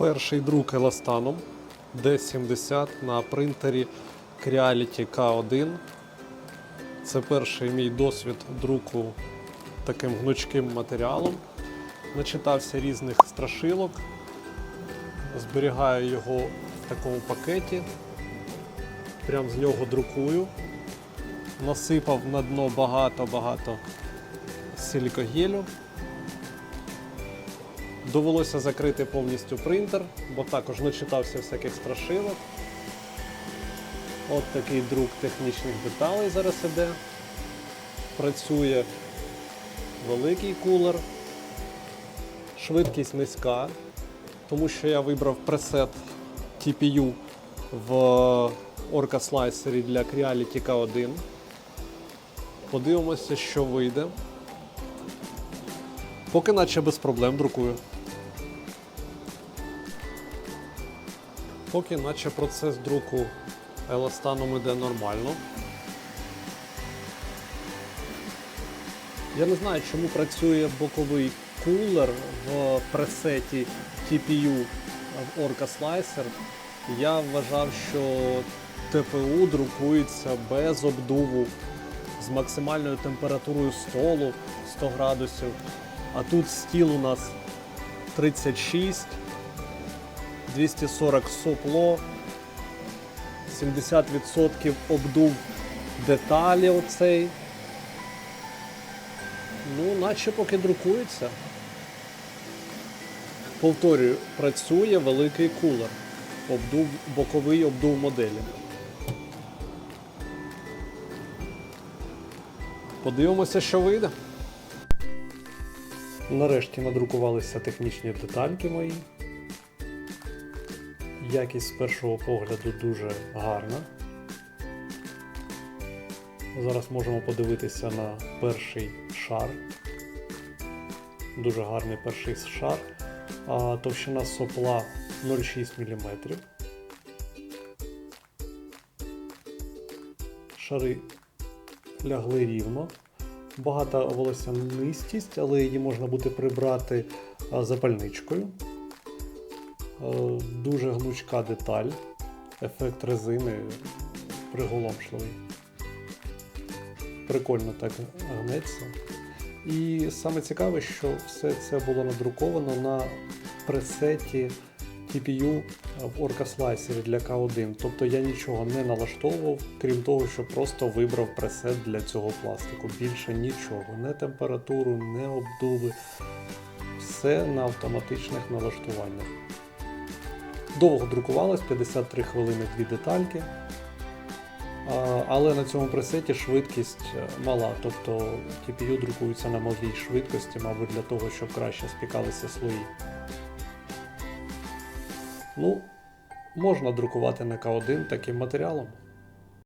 Перший друк еластаном D70 на принтері Creality K1. Це перший мій досвід друку таким гнучким матеріалом. Начитався різних страшилок, зберігаю його в такому пакеті, прям з нього друкую. Насипав на дно багато-багато силікогелю. Довелося закрити повністю принтер, бо також начитався всяких страшилок. От такий друк технічних деталей зараз іде. Працює великий кулер. Швидкість низька, тому що я вибрав пресет TPU в Orca Slicer для Creality K1. Подивимося, що вийде. Поки наче без проблем друкую. Поки наче процес друку еластаном іде нормально. Я не знаю, чому працює боковий кулер в пресеті TPU в Orca Slicer. Я вважав, що ТПУ друкується без обдуву з максимальною температурою столу 100 градусів. А тут стіл у нас 36, 240 сопло, 70% обдув деталі оцей. Ну, наче поки друкується. Повторюю, працює великий кулер. Обдув, боковий обдув моделі. Подивимося, що вийде. Нарешті надрукувалися технічні детальки мої. Якість з першого погляду дуже гарна. Зараз можемо подивитися на перший шар. Дуже гарний перший шар. А товщина сопла 0,6 мм. Шари лягли рівно. Багата волосянистість, але її можна буде прибрати запальничкою. Е, Дуже гнучка деталь. Ефект резини приголомшливий. Прикольно так гнеться. І саме цікаве, що все це було надруковано на пресеті TPU в Orca Slicer для K1. Тобто я нічого не налаштовував, крім того, що просто вибрав пресет для цього пластику. Більше нічого. Не температуру, не обдуви. Все на автоматичних налаштуваннях. Довго друкувалось, 53 хвилини дві детальки. Але на цьому пресеті швидкість е, мала, тобто TPU друкується на малій швидкості, мабуть, для того, щоб краще спікалися слої. Ну, можна друкувати на К1 таким матеріалом.